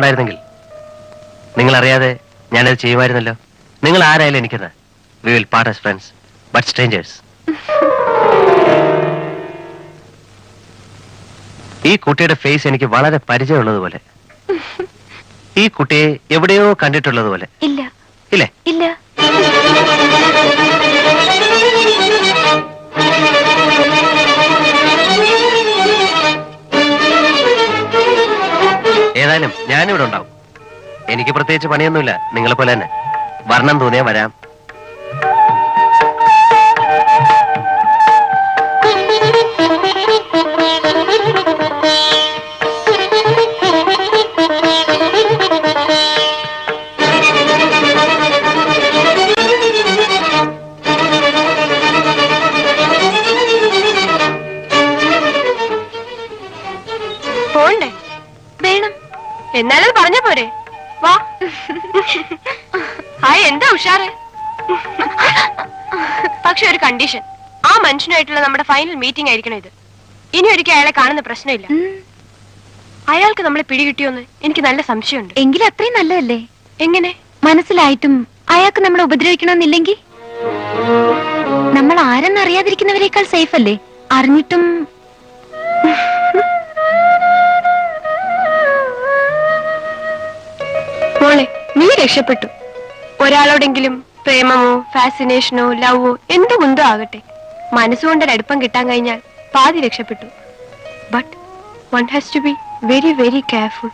പറയണമെന്നുണ്ടായിരുന്നെങ്കിൽ നിങ്ങൾ അറിയാതെ ഞാനത് ചെയ്യുമായിരുന്നല്ലോ. നിങ്ങൾ ആരായാലും എനിക്കത്. We will part as friends but strangers ഈ കുട്ടിയുടെ ഫേസ് എനിക്ക് വളരെ പരിചയമുള്ളതുപോലെ. ഈ കുട്ടിയെ എവിടെയോ കണ്ടിട്ടുള്ളതുപോലെ. ഇല്ല. ഇല്ലേ? ഇല്ല. ഏതായാലും ഞാനിവിടെ ഉണ്ടാവും. എനിക്ക് പ്രത്യേകിച്ച് പണിയൊന്നുമില്ല. നിങ്ങളെ പോലെ തന്നെ. വർണം തോന്നിയാ വരാം. ഉഷാറ്. പക്ഷെ ഒരു കണ്ടീഷൻ ആ മനുഷ്യനായിട്ടുള്ള നമ്മുടെ ഫൈനൽ മീറ്റിംഗ് ആയിരിക്കണം ഇത്. ഇനി ഒരിക്കൽ അയാളെ കാണുന്ന പ്രശ്നമില്ല. അയാൾക്ക് നമ്മളെ പിടികിട്ടിയോന്ന് എനിക്ക് നല്ല സംശയമുണ്ട്. എങ്കിൽ അത്രയും നല്ലതല്ലേ? എങ്ങനെ? മനസ്സിലായിട്ടും അയാൾക്ക് നമ്മളെ ഉപദ്രവിക്കണമെന്നില്ലെങ്കിൽ? നമ്മൾ ആരെന്നറിയാതിരിക്കുന്നവരെക്കാൾ സേഫ് അല്ലേ അറിഞ്ഞിട്ടും മോളെ നീ രക്ഷപ്പെട്ടു. ഒരാളോടെങ്കിലും പ്രേമമോ ഫാസിനേഷനോ ലവോ എന്ത് ആകട്ടെ. മനസ്സുകൊണ്ടൊരു അടുപ്പം കിട്ടാൻ കഴിഞ്ഞാൽ പാതി രക്ഷപ്പെട്ടു. But one has to be very very careful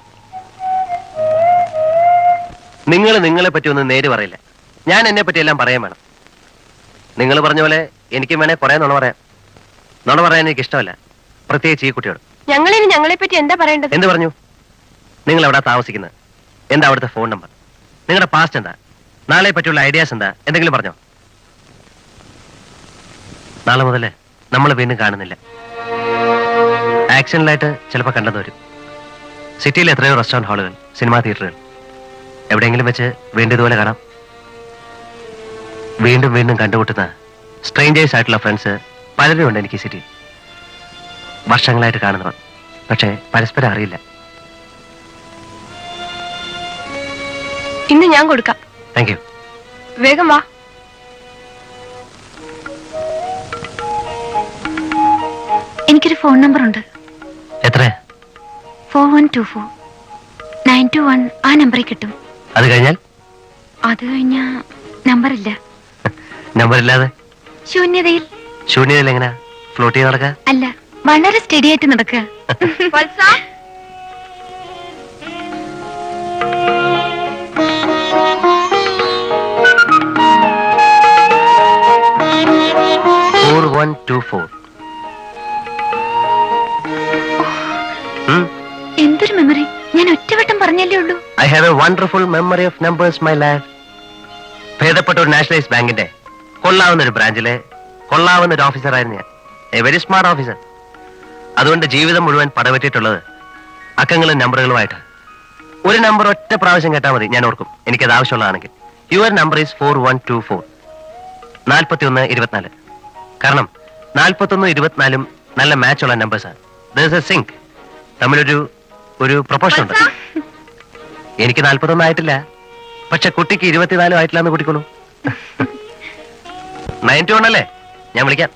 നിങ്ങൾ നിങ്ങളെ പറ്റി ഒന്നും നേര് പറയില്ല. ഞാൻ എന്നെ പറ്റി എല്ലാം പറയാൻ വേണം. നിങ്ങൾ പറഞ്ഞ പോലെ എനിക്കും വേണേ കുറെ നുണ പറയാം. നുണ പറയാൻ എനിക്ക് ഇഷ്ടമല്ല. പ്രത്യേകിച്ച് ഈ കുട്ടിയോട്. ഞങ്ങളിനി ഞങ്ങളെ പറ്റി എന്താ പറയേണ്ടത്? എന്ത് പറഞ്ഞു? നിങ്ങൾ എവിടെ താമസിക്കുന്നത്? എന്താ അവിടുത്തെ ഫോൺ നമ്പർ നിങ്ങളുടെ പാസ്റ്റ് എന്താ? നാളെ പറ്റിയുള്ള ഐഡിയാസ് എന്താ? എന്തെങ്കിലും പറഞ്ഞോ? നാളെ മുതലേ നമ്മൾ വീണ്ടും കാണുന്നില്ല. ആക്ഷനിലായിട്ട് ചിലപ്പോൾ കണ്ടെന്ന് വരും. സിറ്റിയിൽ എത്രയോ റെസ്റ്റോറന്റ് ഹാളുകൾ സിനിമാ തിയേറ്ററുകൾ എവിടെയെങ്കിലും വെച്ച് വീണ്ടും ഇതുപോലെ കാണാം. വീണ്ടും വീണ്ടും കണ്ടുമുട്ടുന്ന സ്ട്രേഞ്ചേഴ്സ് ആയിട്ടുള്ള ഫ്രണ്ട്സ് പലരും ഉണ്ട് എനിക്ക് സിറ്റിയിൽ വർഷങ്ങളായിട്ട് കാണുന്നവർ. പക്ഷേ പരസ്പരം അറിയില്ല. ഇന്ന് ഞാൻ കൊടുക്കാം. താങ്ക് യു വേഗം വാ. എനിക്കൊരു ഫോൺ നമ്പർ ഉണ്ട് എത്ര four one two four. Nine two one ആ നമ്പറിൽ കിട്ടും. അത് കഴിഞ്ഞാൽ? അത് കഴിഞ്ഞ നമ്പറില്ല. നമ്പറില്ലാതെ? ശൂന്യതയിൽ. ശൂന്യതയിൽ എങ്ങനെ? ഫ്ലോട്ട് ചെയ്ത് നടക്കുക അല്ല വളരെ സ്റ്റഡി ആയിട്ട് നടക്കുക എന്തൊരു മെമ്മറി ഞാൻ ഒറ്റവട്ടം പറഞ്ഞല്ലേ ഉള്ളൂ. I have a wonderful memory of numbers my life ഭേദപ്പെട്ട ഒരു നാഷണലൈസ് ബാങ്കിന്റെ കൊള്ളാവുന്ന ഒരു ബ്രാഞ്ചിലെ കൊള്ളാവുന്ന ഒരു ഓഫീസറായിരുന്നു ഞാൻ. എ വെരി സ്മാർട്ട് ഓഫീസർ അതുകൊണ്ട് ജീവിതം മുഴുവൻ പടവെട്ടിട്ടുള്ളത് അക്കങ്ങളും നമ്പറുകളുമായിട്ട്. ഒരു നമ്പർ ഒറ്റ പ്രാവശ്യം കേട്ടാൽ മതി ഞാൻ ഓർക്കും. എനിക്കത് ആവശ്യമുള്ളതാണെങ്കിൽ. Your number is four one two four നാൽപ്പത്തി ഒന്ന് ഇരുപത്തിനാല്. കാരണം നാൽപ്പത്തൊന്നും ഇരുപത്തിനാലും നല്ല മാച്ചുള്ള നമ്പേഴ്സാണ് ദിസ് എ സിങ്ക് തമ്മിലൊരു ഒരു പ്രൊപ്പോഷൻ ഉണ്ട്. എനിക്ക് നാൽപ്പത്തൊന്നും ആയിട്ടില്ല. പക്ഷെ കുട്ടിക്ക് ഇരുപത്തിനാലും ആയിട്ടില്ല എന്ന് കൂട്ടിക്കോളൂ നയന്റി വൺ അല്ലേ? ഞാൻ വിളിക്കാം.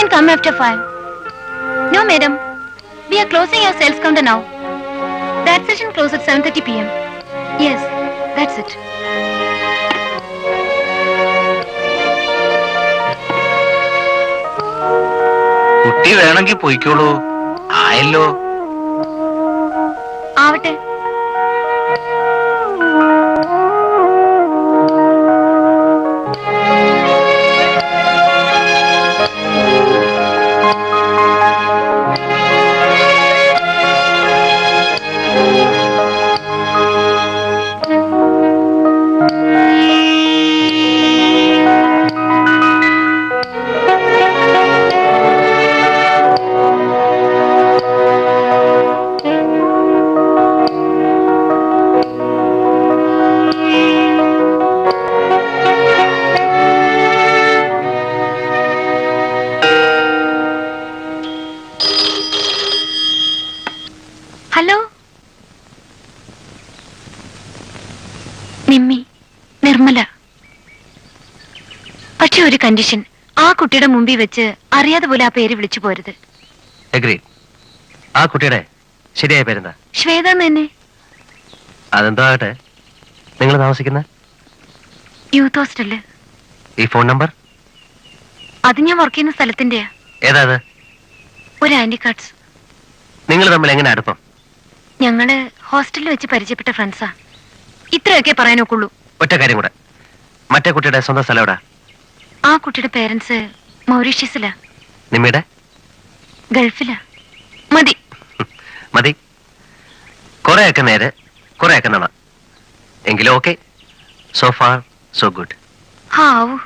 can come after five. No, madam. We are closing our sales counter now. That session closes at 7.30 p.m. Yes, that's it. കുട്ടി വേണമെങ്കിൽ പോയിക്കോളൂ ആയല്ലോ ആവട്ടെ ഹലോ? നിമ്മി നിർമ്മല. പക്ഷെ ഒരു കണ്ടീഷൻ ആ കുട്ടിയുടെ മുമ്പിൽ വെച്ച് അറിയാതെ പോലെ ആ പേര് വിളിച്ചു പോരുത്. എഗ്രി ആ കുട്ടിയുടെ ശരിയായ പേരെന്താ? ശ്വേത തന്നെ. അതെന്തോ ആകട്ടെ. നിങ്ങൾ താമസിക്കുന്ന? യൂത്ത് ഹോസ്റ്റൽ ഈ ഫോൺ നമ്പർ? അത് ഞാൻ വർക്ക് ചെയ്യുന്ന സ്ഥലത്തിന്റെയാ. ഏതാ അത്? ഒരു ആന്റി കാർഡ്സ്. നിങ്ങൾ തമ്മിൽ എങ്ങനെ അടുപ്പം? ഞങ്ങൾ ഹോസ്റ്റലിൽ വെച്ച് പരിചയപ്പെട്ട ഫ്രണ്ട്സാ. ഇത്രയൊക്കെ പറയാനൊക്കുള്ളൂ. ഒറ്റ കാര്യം കൂടെ. മറ്റേ കുട്ടിയുടെ സ്വന്തം സ്ഥലം എവിടാ? ആ കുട്ടിയുടെ പേരൻസ് മൗറീഷ്യസിലാ. നിമ്മിയുടെ? ഗൾഫിലാ. മതി. മതി. കുറെയൊക്കെ നേരെ കുറെയൊക്കെ നട എങ്കിലും okay. So far so good ഹാവൂ.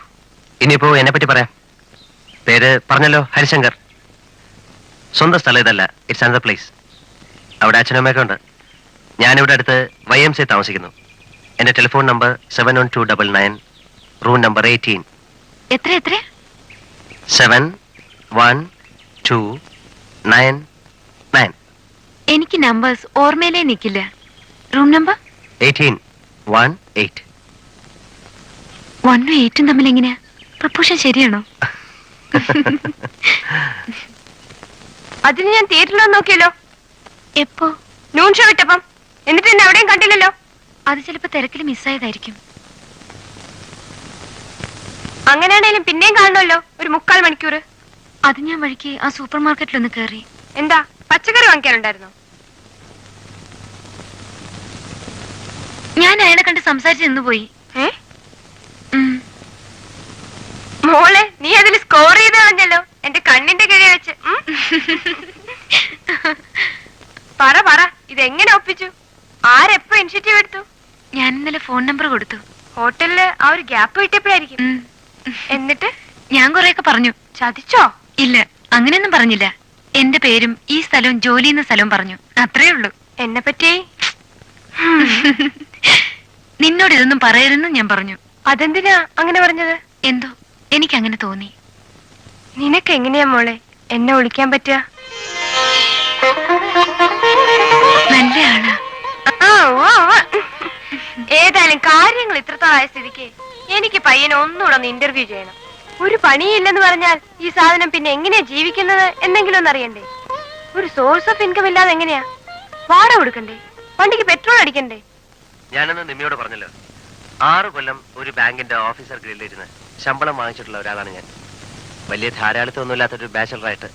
ഇനിയിപ്പോ എന്നെ പറ്റി പറയാം. പേര് പറഞ്ഞല്ലോ ഹരിശങ്കർ. സ്വന്തം സ്ഥലം ഇതല്ല. ഇറ്റ്സ് അനദർ പ്ലേസ് അവിടെ അച്ഛനമ്മയൊക്കെ ഉണ്ട്. ഞാനിവിടെ അടുത്ത് വൈ എം സി താമസിക്കുന്നു. എന്റെ telephone number seven one two double nine room number eighteen എത്ര എത്ര? Seven one two nine nine എനിക്ക് നമ്പേഴ്സ് ഓർമ്മയിലേ നിൽക്കില്ല. Room number eighteen one eight വണ്ണും എയ്റ്റും തമ്മിൽ എങ്ങനെയാ? പ്രപ്പോഷൻ ശരിയാണോ? അതിന് ഞാൻ തിയേറ്ററിൽ നോക്കിയല്ലോ. എപ്പോ? നൂൺ ഷോ വിട്ടപ്പം. എന്നിട്ട് എന്നെ എവിടെയും കണ്ടില്ലല്ലോ. അത് ചിലപ്പോ തിരക്കിൽ മിസ്സായതായിരിക്കും. അങ്ങനെയാണേലും പിന്നെയും കാണണമല്ലോ ഒരു മുക്കാൽ മണിക്കൂർ അത് ഞാൻ വഴിക്ക് ആ സൂപ്പർ മാർക്കറ്റിലൊന്ന് കയറി എന്താ? പച്ചക്കറി വാങ്ങിക്കാനുണ്ടായിരുന്നോ? ഞാൻ അയാളെ കണ്ട് സംസാരിച്ച് നിന്നുപോയി. ഏ? മോളെ നീ അതിൽ സ്കോർ ചെയ്ത് കളഞ്ഞല്ലോ. എന്റെ കണ്ണിന്റെ കിഴി വെച്ച്? പറ പറ. ഇതെങ്ങനെ ഒപ്പിച്ചു? ആരെപ്പോ ഇനിഷ്യേറ്റീവ് എടുത്തു? ഞാൻ ഇന്നലെ ഫോൺ നമ്പർ കൊടുത്തു. ഹോട്ടലിൽ ആ ഒരു ഗ്യാപ്പ് കിട്ടിയപ്പോഴായിരിക്കും. എന്നിട്ട്? ഞാൻ കുറെയൊക്കെ പറഞ്ഞു. ചതിച്ചോ? ഇല്ല അങ്ങനെയൊന്നും പറഞ്ഞില്ല. എന്റെ പേരും ഈ സ്ഥലവും ജോലി എന്ന സ്ഥലവും പറഞ്ഞു. അത്രേ ഉള്ളൂ. എന്നെ പറ്റി നിന്നോട് ഇതൊന്നും പറയരുതെന്ന് ഞാൻ പറഞ്ഞു. അതെന്തിനാ അങ്ങനെ പറഞ്ഞത്? എന്തോ? എനിക്ക് അങ്ങനെ തോന്നി. നിനക്ക് എങ്ങനെയാ മോളെ? എന്നെ വിളിക്കാൻ പറ്റുക? നല്ല ആളാ. ഏതായാലും കാര്യങ്ങൾ ഇത്രത്തോളായ സ്ഥിതിക്ക് എനിക്ക് പയ്യനെ ഒന്നുകൂടെ ഒന്ന് ഇന്റർവ്യൂ ചെയ്യണം. ഒരു പണിയില്ലെന്ന് പറഞ്ഞാൽ ഈ സാധനം പിന്നെ എങ്ങനെയാ ജീവിക്കുന്നത് എന്നെങ്കിലും ഒന്ന് അറിയണ്ടേ? ഒരു സോഴ്സ് ഓഫ് ഇൻകം ഇല്ലാതെ എങ്ങനെയാ? വാടക കൊടുക്കണ്ടേ? വണ്ടിക്ക് പെട്രോൾ അടിക്കണ്ടേ? ഞാനന്ന് നിമ്മിയോട് പറഞ്ഞല്ലോ. ആറ് കൊല്ലം ഒരു ബാങ്കിന്റെ ഓഫീസർ ഗ്രില്ലിരുന്ന് ശമ്പളം വാങ്ങിച്ചിട്ടുള്ള ഒരാളാണ് ഞാൻ. വലിയ ധാരാളിത്തൊന്നുമില്ലാത്ത ധാരാളിത്തമൊന്നുമില്ലാത്തൊരു ബാച്ചലറായിട്ട്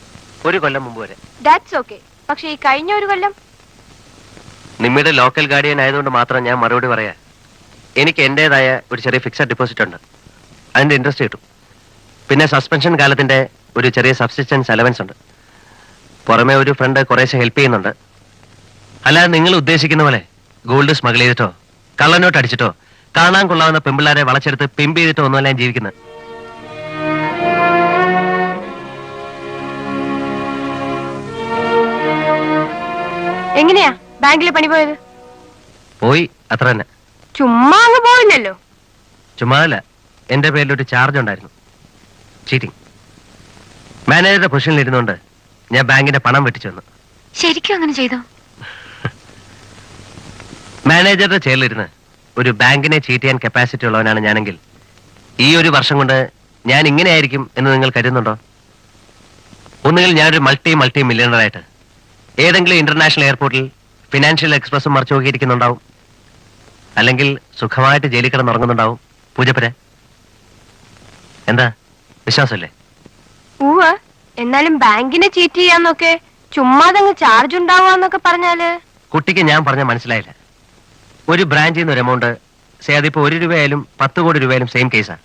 ഒരു കൊല്ലം മുമ്പ് വരെ. ദാറ്റ്സ് ഓക്കെ പക്ഷെ ഈ കഴിഞ്ഞ ഒരു കൊല്ലം നിമ്മിയുടെ ലോക്കൽ ഗാർഡിയൻ ആയതുകൊണ്ട് മാത്രം ഞാൻ മറുപടി പറയാം. എനിക്ക് എന്റെതായ ഒരു ചെറിയ ഫിക്സഡ് ഡെപ്പോസിറ്റ് ഉണ്ട്. അതിന്റെ ഇൻട്രസ്റ്റ് കിട്ടും. പിന്നെ സസ്പെൻഷൻ കാലത്തിന്റെ ഒരു ചെറിയ സബ്സിസ്റ്റൻസ് അലവൻസ് ഉണ്ട്. പുറമെ ഒരു ഫ്രണ്ട് കുറേശ്ശെ ഹെൽപ്പ് ചെയ്യുന്നുണ്ട്. അല്ലാതെ നിങ്ങൾ ഉദ്ദേശിക്കുന്ന പോലെ ഗോൾഡ് സ്മഗിൾ ചെയ്തിട്ടോ കള്ളനോട്ട് അടിച്ചിട്ടോ കാണാൻ കൊള്ളാവുന്ന പെമ്പിള്ളാരെ വളച്ചെടുത്ത് പിമ്പ് ചെയ്തിട്ടോ ഒന്നുമല്ല ഞാൻ ജീവിക്കുന്നത്. എങ്ങനെയാ? ബാങ്കിൽ പണി പോയത്? പോയി അത്ര തന്നെ. ചുമ്മാ അങ്ങ് പോയില്ലല്ലോ ചുമ്മാതല്ല എന്റെ പേരിൽ ഒരു ചാർജ് ഉണ്ടായിരുന്നു ചീറ്റിംഗ് മാനേജറുടെ പൊസിഷനിൽ ഇരുന്നുകൊണ്ട് ഞാൻ ബാങ്കിന്റെ പണം വെട്ടിച്ചു വന്നു. ശരിക്കും അങ്ങനെ ചെയ്തോ? മാനേജറുടെ ചെയറിലിരുന്ന് ഒരു ബാങ്കിനെ ചീറ്റ് ചെയ്യാൻ കപ്പാസിറ്റി ഉള്ളവനാണ് ഞാനെങ്കിൽ ഈ ഒരു വർഷം കൊണ്ട് ഞാൻ ഇങ്ങനെയായിരിക്കും എന്ന് നിങ്ങൾ കരുതുന്നുണ്ടോ? ഒന്നുകിൽ ഞാനൊരു മൾട്ടി മൾട്ടി മില്യണറായിട്ട് ഏതെങ്കിലും ഇന്റർനാഷണൽ എയർപോർട്ടിൽ ഫിനാൻഷ്യൽ എക്സ്പ്രസും മറിച്ചു നോക്കിയിരിക്കുന്നുണ്ടാവും. അല്ലെങ്കിൽ സുഖമായിട്ട് ജയിലിൽ കിടന്നുറങ്ങുന്നുണ്ടാവും. പൂജപ്പര എന്താ? വിശ്വാസമല്ലേ? ഉവ്വ്. എന്നാലും ബാങ്കിനെ ചീറ്റ് ചെയ്യാന്നൊക്കെ ചുമ്മാതങ്ങ് ചാർജ് ഉണ്ടാവാന്നൊക്കെ പറഞ്ഞാൽ. കുട്ടിക്ക് ഞാൻ പറഞ്ഞ മനസ്സിലായില്ല. ഒരു ബ്രാഞ്ചിൽ നിന്ന് ഒരു എമൗണ്ട് സേ അതിപ്പോ ഒരു രൂപയായാലും പത്ത് കോടി രൂപയായാലും സെയിം കേസാ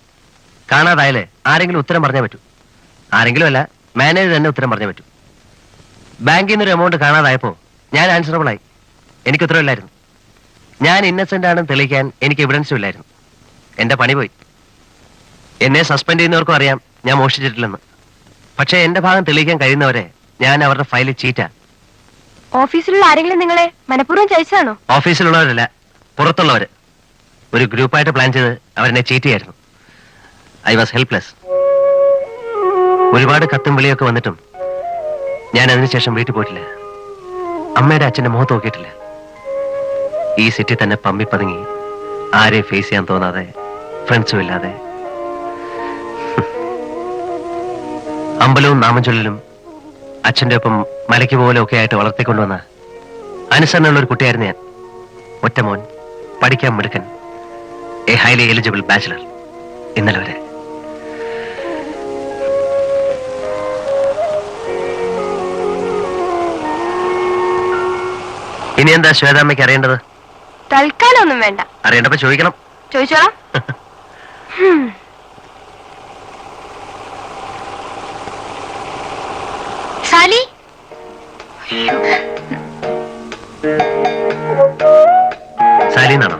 കാണാതായാലേ ആരെങ്കിലും ഉത്തരം പറഞ്ഞേ പറ്റൂ. ആരെങ്കിലും അല്ല മാനേജർ തന്നെ ഉത്തരം പറഞ്ഞേ പറ്റൂ. ബാങ്കിൽ നിന്ന് ഒരു എമൗണ്ട് കാണാതായപ്പോ ഞാൻ ആൻസറബിൾ ആയി. എനിക്ക് ഉത്തരവില്ലായിരുന്നു ഞാൻ ഇന്നസെന്റ് ആണെന്ന് തെളിയിക്കാൻ എനിക്ക് എവിഡൻസും ഇല്ലായിരുന്നു. എന്റെ പണി പോയി. എന്നെ സസ്പെൻഡ് ചെയ്യുന്നവർക്കും അറിയാം ഞാൻ മോഷ്ടിച്ചിട്ടില്ലെന്ന്. പക്ഷേ എന്റെ ഭാഗം തെളിയിക്കാൻ കഴിയുന്നവരെ ഞാൻ അവരുടെ ഫയലിൽ ചീറ്റാ. ഓഫീസിലുള്ള ആരെങ്കിലും നിങ്ങളെ മനഃപൂർവം ചതിച്ചതാണോ? ഓഫീസിലുള്ളവരല്ല പുറത്തുള്ളവര്. ഒരു ഗ്രൂപ്പായിട്ട് പ്ലാൻ ചെയ്ത് അവരെന്നെ ചീറ്റ് ചെയ്യായിരുന്നു ഐ വാസ് ഹെൽപ്ലെസ് ഒരുപാട് കത്തും വിളിയൊക്കെ വന്നിട്ടും ഞാൻ അതിനുശേഷം വീട്ടിൽ പോയിട്ടില്ല. അമ്മയുടെ അച്ഛന്റെ മുഖത്ത് നോക്കിയിട്ടില്ല. ഈ സിറ്റി തന്നെ പമ്പി പതുങ്ങി. ആരെയും ഫേസ് ചെയ്യാൻ തോന്നാതെ ഫ്രണ്ട്സും ഇല്ലാതെ. അമ്പലവും നാമഞ്ചൊല്ലിലും അച്ഛന്റെ ഒപ്പം മലയ്ക്ക് പോലെ ഒക്കെ ആയിട്ട് വളർത്തിക്കൊണ്ടുവന്ന അനുസരണമുള്ള ഒരു കുട്ടിയായിരുന്നു ഞാൻ. ഒറ്റമോൻ പഠിക്കാൻ മിടുക്കൻ എ ഹൈലി എലിജിബിൾ ബാച്ചിലർ ഇന്നലെ വരെ. ഇനി എന്താ ശ്വേതാമ്മയ്ക്ക് അറിയേണ്ടത്? തൽക്കാലം ഒന്നും വേണ്ട. അറിയണ്ടപ്പോ ചോദിക്കണം. ചോദിച്ചോളാം. സാലി. സാലിന്നാണോ?